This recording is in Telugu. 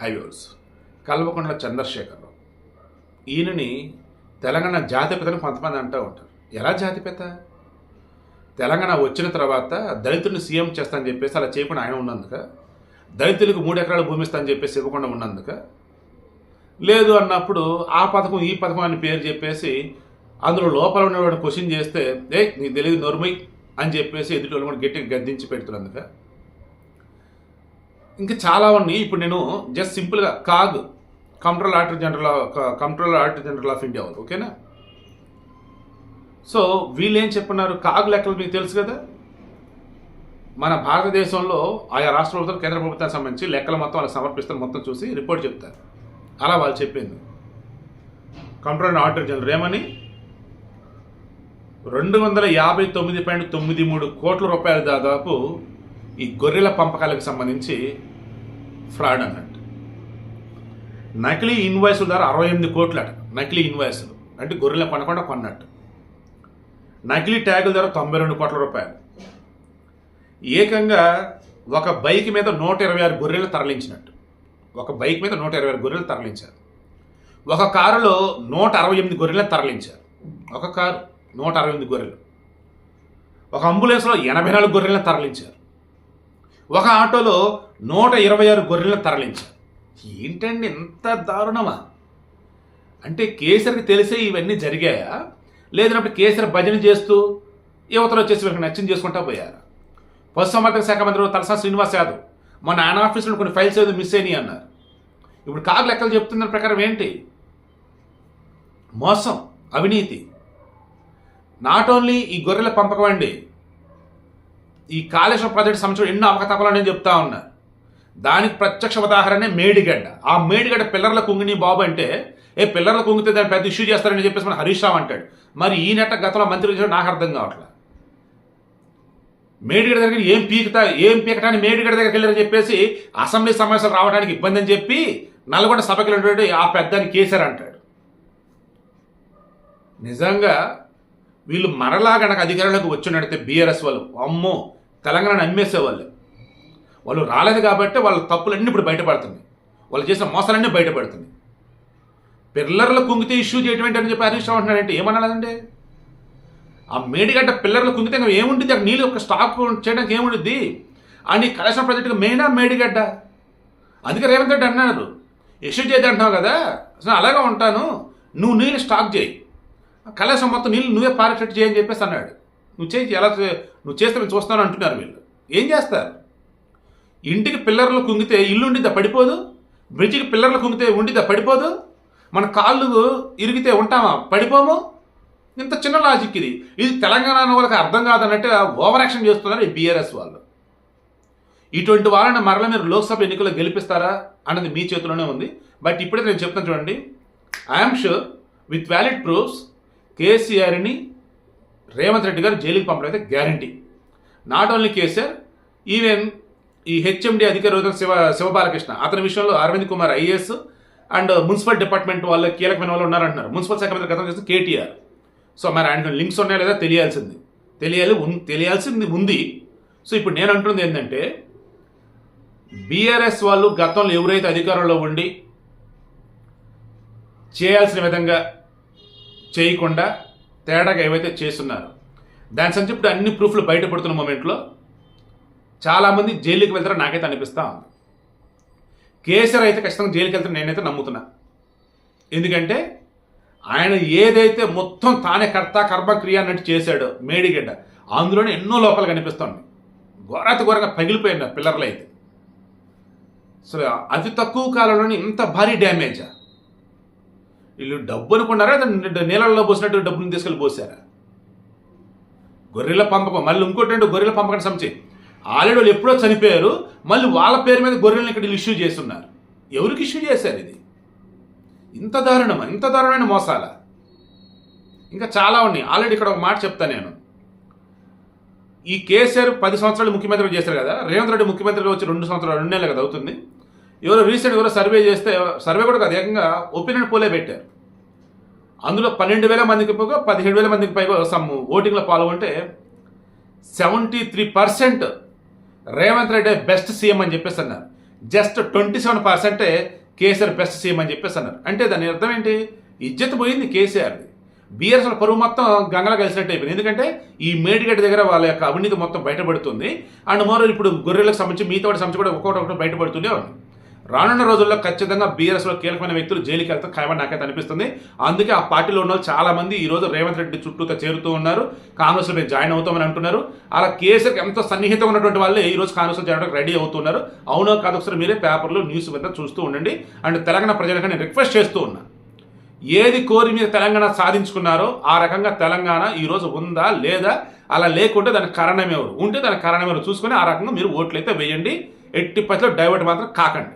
హైవేస్ కల్వకుంట్ల చంద్రశేఖరరావు. ఈయనని తెలంగాణ జాతిపితను కొంతమంది అంటూ ఉంటారు. ఎలా జాతిపిత? తెలంగాణ వచ్చిన తర్వాత దళితుడిని సీఎం చేస్తానని చెప్పేసి అలా చేయకుండా ఆయన ఉన్నందుక? దళితులకు మూడు ఎకరాల భూమి ఇస్తానని చెప్పేసి ఇవ్వకుండా ఉన్నందుక? లేదు అన్నప్పుడు ఆ పథకం ఈ పథకం అని పేరు చెప్పేసి అందులో లోపల ఉన్నవాడు క్వశ్చన్ చేస్తే ఏ నీకు తెలియదు నొరుమై అని చెప్పేసి ఎదుటి వాళ్ళు కూడా గట్టిగా గద్దించి పెడుతున్నందుక? ఇంకా చాలా ఉన్నాయి. ఇప్పుడు నేను జస్ట్ సింపుల్గా CAG control auditor general control auditor general of India వాళ్ళు ఓకేనా సో వీళ్ళు ఏం చెప్పున్నారు? కాగ్ లెక్కలు మీకు తెలుసు కదా? మన భారతదేశంలో ఆయా రాష్ట్ర ప్రభుత్వం కేంద్ర ప్రభుత్వానికి సంబంధించి లెక్కలు మొత్తం వాళ్ళకి సమర్పిస్తారు. మొత్తం చూసి రిపోర్ట్ చెప్తారు. అలా వాళ్ళు చెప్పింది. కంట్రోల్ ఆడిటర్ జనరల్ ఏమని? రెండు వందల యాభై తొమ్మిది పాయింట్ తొమ్మిది మూడు కోట్ల రూపాయలు దాదాపు ఈ గొర్రెల పంపకాలకు సంబంధించి ఫ్రాడ్ అన్నట్టు. నకిలీ ఇన్వాయిస్ల ద్వారా అరవై ఎనిమిది కోట్లు అట నకిలీ ఇన్వాయిస్లు. అంటే గొర్రెల కొనకుండా కొన్నట్టు. నకిలీ ట్యాగుల ద్వారా తొంభై రెండు కోట్ల రూపాయలు. ఏకంగా ఒక బైక్ మీద నూట ఇరవై ఆరు గొర్రెలు తరలించినట్టు. ఒక బైక్ మీద నూట ఇరవై ఆరు గొర్రెలు తరలించారు. ఒక కారులో నూట అరవై ఎనిమిది గొర్రెలు తరలించారు. ఒక కారు నూట అరవై ఎనిమిది గొర్రెలు. ఒక అంబులెన్స్లో ఎనభై నాలుగు గొర్రెలను తరలించారు. ఒక ఆటోలో నూట ఇరవై ఆరు గొర్రెలను తరలించారు. ఏంటండి ఇంత దారుణమా? అంటే కేసరికి తెలిసే ఇవన్నీ జరిగాయా? లేదన్నప్పుడు కేసరి భజన చేస్తూ యువతలు వచ్చేసి వీళ్ళకి నచ్చింది చేసుకుంటా పోయారు? పశుసంవర్ధక శాఖ మంత్రి తలసా శ్రీనివాస్ యాదవ్ మన ఆయన ఆఫీసులో కొన్ని ఫైల్స్ ఏదో మిస్ అయినాయి అన్నారు. ఇప్పుడు కాగు లెక్కలు చెప్తున్న ప్రకారం ఏంటి? మోసం అవినీతి. నాట్ ఓన్లీ ఈ గొర్రెల పంపకం అండి ఈ కాళేశ్వరం ప్రాజెక్టు సంవత్సరం ఎన్నో అవకతవలు నేను చెప్తా ఉన్నా. దానికి ప్రత్యక్ష ఉదాహరణే మేడిగడ్డ. ఆ మేడిగడ్డ పిల్లర్ల కుంగిని బాబు అంటే ఏ పిల్లర్ల కుంగితే దాన్ని పెద్ద ఇష్యూ చేస్తారని చెప్పేసి మన హరీష్ రావు అంటాడు. మరి ఈ నెట్ట గతంలో మంత్రి చేసిన నాకు అర్థం కావట్లేదు మేడిగడ్డ దగ్గర ఏం పీకుతా ఏం పీకటానికి మేడిగడ్డ దగ్గరికి వెళ్ళారని చెప్పేసి అసెంబ్లీ సమస్యలు రావడానికి ఇబ్బంది అని చెప్పి నల్గొండ సభకి వెళ్ళినటువంటి ఆ పెద్దని కేసీఆర్ అంటాడు. నిజంగా వీళ్ళు మరలా గనక అధికారంలోకి వచ్చి నడితే బీఆర్ఎస్ వాళ్ళు అమ్మో తెలంగాణ అమ్మేసేవాళ్ళు వాళ్ళు. రాలేదు కాబట్టి వాళ్ళ తప్పులన్నీ ఇప్పుడు బయటపడుతుంది వాళ్ళు చేసిన మోసాలన్నీ బయటపడుతుంది పిల్లర్ల కుంగితే ఇష్యూ చేయటం ఏంటని చెప్పి హరీష్ రావు అంటున్నాడంటే ఏమనాలండి ఆ మేడిగడ్డ పిల్లర్ల కుంగితే ఇంకా ఏముంటుంది? అక్కడ నీళ్ళు ఒక స్టాక్ చేయడానికి ఏముంటుంది? అని కలెక్షన్ కళాశాల ప్రాజెక్టుకి మెయినా మేడిగడ్డ. అందుకే రేవంత్ రెడ్డి అన్నారు. ఇష్యూ చేయదు అంటున్నావు కదా? అసలు అలాగే ఉంటాను. నువ్వు నీళ్ళు స్టాక్ చేయి. కళాశాల మొత్తం నీళ్ళు నువ్వే పారేటట్టు చేయని చెప్పేసి అన్నాడు. నువ్వు చేసి ఎలా నువ్వు చేస్తే నేను చూస్తాను అంటున్నారు వీళ్ళు. ఏం చేస్తారు? ఇంటికి పిల్లర్లు కుంగితే ఇల్లు ఉండిద్దా పడిపోదు? బ్రిడ్జికి పిల్లర్లు కుంగితే ఉండిద్దా పడిపోదు? మన కాళ్ళు ఇరిగితే ఉంటామా? పడిపోము? ఇంత చిన్న లాజిక్ ఇది. ఇది తెలంగాణ వాళ్ళకి అర్థం కాదన్నట్టు ఓవర్ యాక్షన్ చేస్తున్నారు ఈ బీఆర్ఎస్ వాళ్ళు. ఇటువంటి వాళ్ళని మరల మీరు లోక్సభ ఎన్నికల్లో గెలిపిస్తారా అన్నది మీ చేతిలోనే ఉంది. బట్ ఇప్పుడే నేను చెప్తాను చూడండి. I'm sure with valid proofs కేసీఆర్ని రేవంత్ రెడ్డి గారు జైలుకి పంపడం అయితే guarantee not only KCR even ఈ హెచ్ఎండి అధికారి రోజున శివ శివబాలకృష్ణ అతని విషయంలో Arvind Kumar IAS and municipal department వాళ్ళు కీలకమైన వాళ్ళు ఉన్నారంటున్నారు. మున్సిపల్ శాఖ మంత్రి గతం చేసిన కేటీఆర్ సో మరి ఆయన లింక్స్ ఉన్నాయా లేదా తెలియాల్సింది. తెలియాలి తెలియాల్సింది ఉంది. సో ఇప్పుడు నేను అంటున్నది ఏంటంటే బీఆర్ఎస్ వాళ్ళు గతంలో ఎవరైతే అధికారంలో ఉండి చేయాల్సిన విధంగా చేయకుండా తేడాగా ఏవైతే చేస్తున్నారు. దాని సంచి ఇప్పుడు అన్ని ప్రూఫ్లు బయటపడుతున్న మూమెంట్లో చాలామంది జైలుకి వెళ్తారో నాకైతే అనిపిస్తా ఉంది. కేసీఆర్ అయితే ఖచ్చితంగా జైలుకి వెళ్తారని నేనైతే నమ్ముతున్నా. ఎందుకంటే ఆయన ఏదైతే మొత్తం తానే కర్త కర్మ క్రియ అన్నట్టు చేశాడో మేడిగడ్డ అందులోనే ఎన్నో లోపాలు కనిపిస్తుంది ఘోరాతి ఘోరంగా పగిలిపోయిన పిల్లర్లు అయితే అసలు అతి తక్కువ కాలంలోనే ఇంత భారీ డ్యామేజా? వీళ్ళు డబ్బు అనుకున్నారా? నీళ్ళల్లో పోసినట్టు డబ్బును తీసుకెళ్ళి పోసారా? గొర్రెల పంపకం మళ్ళీ ఇంకోటి రెండు గొర్రెల పంపకం సంచి. ఆల్రెడీ వాళ్ళు ఎప్పుడో చనిపోయారు మళ్ళీ వాళ్ళ పేరు మీద గొర్రెలను ఇక్కడ ఇష్యూ చేస్తున్నారు. ఎవరికి ఇష్యూ చేశారు ఇది? ఇంత దారుణమా? ఇంత దారుణమైన మోసాల? ఇంకా చాలా ఉన్నాయి. ఆల్రెడీ ఇక్కడ ఒక మాట చెప్తా నేను. ఈ కేసీఆర్ పది సంవత్సరాలు ముఖ్యమంత్రిగా చేశారు కదా రేవంత్ రెడ్డి ముఖ్యమంత్రిగా వచ్చి రెండు సంవత్సరాలు రెండు నెలలు కదా అవుతుంది. ఎవరో రీసెంట్ ఎవరో సర్వే చేస్తే సర్వే కూడా కాదు ఏకంగా ఒపీనియన్ పోలే పెట్టారు. అందులో పన్నెండు వేల మందికి పైగా పదిహేడు వేల మందికి పైగా సమ్ ఓటింగ్లో పాల్గొంటే seventy three percent Revanth Reddy best CM అని చెప్పేసి అన్నారు. జస్ట్ ట్వంటీ సెవెన్ పర్సెంటే కేసీఆర్ బెస్ట్ సీఎం అని చెప్పేసి అన్నారు. అంటే దాని అర్థం ఏంటి? ఇజ్జత్ పోయింది కేసీఆర్ది. బీఆర్ఎస్ పరువు మొత్తం గంగలో కలిసినట్టు అయిపోయింది. ఎందుకంటే ఈ మేడిగడ్డ దగ్గర వాళ్ళ యొక్క అవినీతి మొత్తం బయటపడుతుంది. అండ్ మరో ఇప్పుడు గొర్రెలకు సంబంధించి మిగతా వాటి సంబంధించి కూడా ఒక్కొక్కటి ఒకటి బయటపడుతూనే ఉంది. రానున్న రోజుల్లో ఖచ్చితంగా బీఆర్ఎస్లో కీలకమైన వ్యక్తులు జైలుకి వెళ్తే ఖాయమని నాకైతే అనిపిస్తుంది. అందుకే ఆ పార్టీలో ఉన్న వాళ్ళు చాలా మంది ఈ రోజు రేవంత్ రెడ్డి చుట్టూతో చేరుతూ ఉన్నారు. కాంగ్రెస్లో మేము జాయిన్ అవుతామని అంటున్నారు. అలా కేసీఆర్ ఎంతో సన్నిహితం ఉన్నటువంటి వాళ్ళే ఈ రోజు కాంగ్రెస్లో చేరడానికి రెడీ అవుతున్నారు అవునో కాదు ఒకసారి మీరే పేపర్లు న్యూస్ మీద చూస్తూ ఉండండి. అండ్ తెలంగాణ ప్రజలకు నేను రిక్వెస్ట్ చేస్తూ ఉన్నా ఏది కోరి మీరు తెలంగాణ సాధించుకున్నారో ఆ రకంగా తెలంగాణ ఈరోజు ఉందా లేదా? అలా లేకుంటే దానికి కారణం ఎవరు? ఉంటే దానికి కారణం ఎవరు? చూసుకొని ఆ రకంగా మీరు ఓట్లు అయితే వేయండి. ఎట్టి పచ్చలో డైవర్ట్ మాత్రం కాకండి.